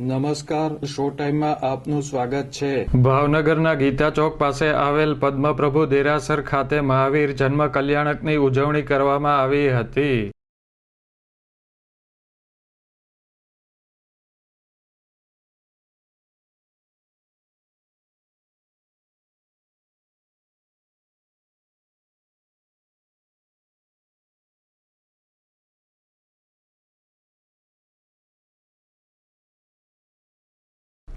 નમસ્કાર, શો ટાઈમમાં આપનું સ્વાગત છે. ભાવનગરના ગીતા ચોક પાસે આવેલ પદ્મપ્રભુ દેરાસર ખાતે મહાવીર જન્મ કલ્યાણકની ઉજવણી કરવામાં આવી હતી.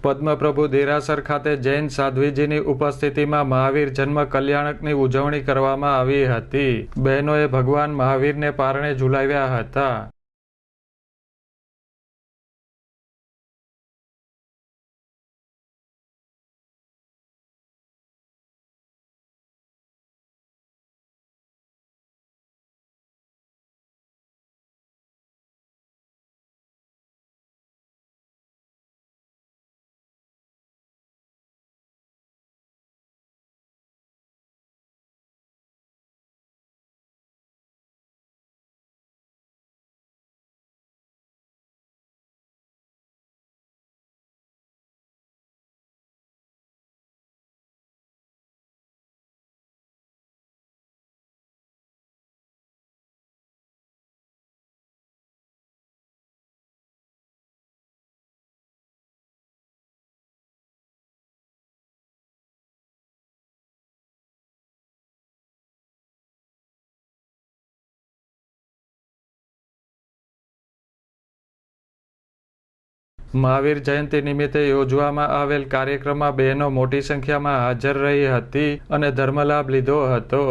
પદ્મપ્રભુ દેરાસર ખાતે જૈન સાધ્વીજીની ઉપસ્થિતિમાં મહાવીર જન્મ કલ્યાણકની ઉજવણી કરવામાં આવી હતી. બહેનોએ ભગવાન મહાવીરને પારણે ઝુલાવ્યા હતા. મહાવીર જયંતિ નિમિત્તે યોજવામાં આવેલ કાર્યક્રમમાં બહેનો મોટી સંખ્યામાં હાજર રહી હતી અને ધર્મલાભ લીધો હતો.